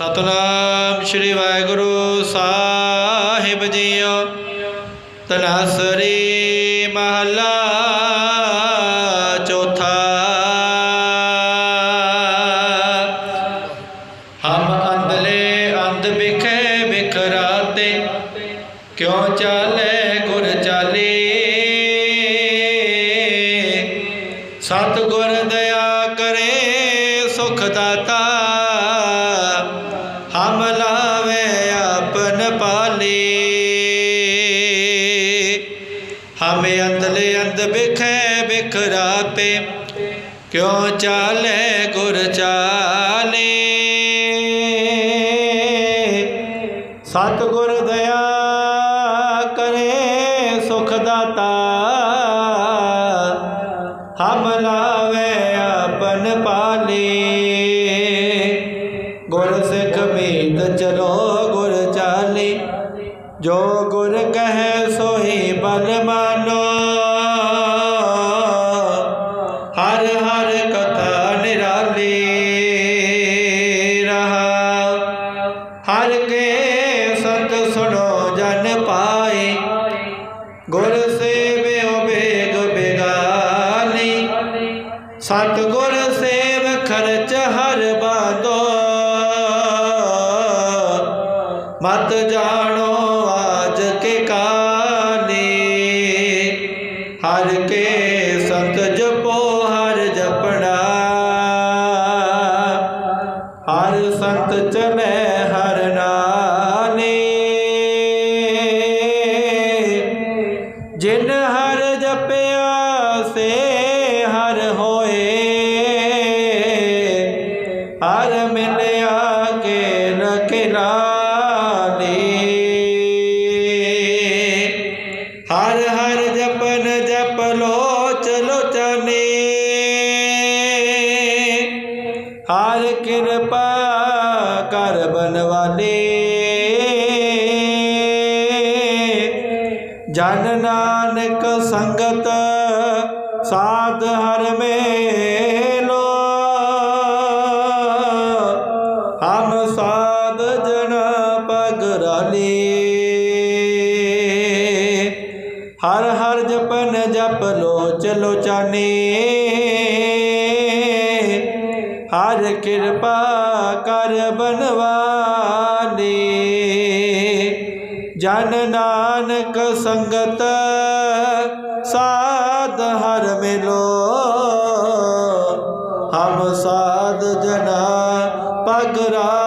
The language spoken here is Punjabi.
ਸਤਨਾਮ ਸ੍ਰੀ ਵਾਹਿਗੁਰੂ ਸਾਹਿਬ ਜੀਓ, ਤਨਾਸਰੀ ਮਹਲਾ ਚੌਥਾ। ਹਮ ਅੰਧਲੇ ਅੰਧ ਬਿਖੇ ਬਿਖਰਾਤੇ, ਕਿਉਂ ਚਾਲੇ ਗੁਰ ਚਾਲੇ? ਸਤ ਗੁਰ ਦਇਆ ਕਰੇ ਸੁਖ ਦਾਤਾ। ਹਮੇ ਅੰਧਲੇ ਅੰਧ ਬਿਖੇ ਬਿਖਰਾਪੇ ਕਿਉ ਚਾਲੇ ਗੁਰ ਚਾਲੇ? ਸਤ ਗੁਰ ਦਇਆ ਕਰੇ ਸੁਖ ਦਾਤਾ, ਹਮ ਲਾਵੇ ਆਪਨ ਪਾਲੇ। ਗੁਰ ਸਿੱਖ ਮੀਤ ਚਲੋ ਗੁਰ ਚਾਲੇ, ਜੋ ਗੁਰ ਕਹੈ ਸੋਹੀ ਬਲ ਗੁਰ ਸੇਵਿਓ ਬੇਗ ਬੇਗਾਨੀ। ਸਤ ਗੁਰ ਸੇਵ ਖਰਚ ਹਰ ਬਾਦੋ। ਮਤ ਜਾਣੋ ਆਜ ਕੇ ਕਾਨੇ। ਹਰ ਕੇ ਸੰਤ ਜਪੋ, ਹਰ ਜਪਣਾ। ਹਰ ਸੰਤ ਚਲੇ ਜਪਿਆ ਸੇ ਹਰ ਹੋਏ ਹਰ ਮਿਲਿਆ ਕੇ ਰਖਲਾਲੇ ਹਰ ਹਰ ਜਪਨ ਜਪ ਲੋਚ ਲੋਚਨੇ ਹਰ ਕਿਰਪਾ ਕਰ ਬਨਵਾਲੇ ਜਨ ਨਾਨਕ ਸੰਗਤ, ਸਾਧ ਹਰ ਮੇਲੋ। ਹਮ ਸਾਧ ਜਨ ਪਗਰਾਲੇ ਹਰ ਹਰ ਜਪਨ ਜਪ ਲੋਚ ਲੋਚਾਨੇ ਹਰ ਕਿਰਪਾ ਕਰ ਬਨਵਾਲੇ ਮਨ ਨਾਨਕ ਸੰਗਤ ਸਾਧ ਹਰ ਮਿਲੋ। ਹਮ ਸਾਧ ਜਨਾ ਪਗਰਾ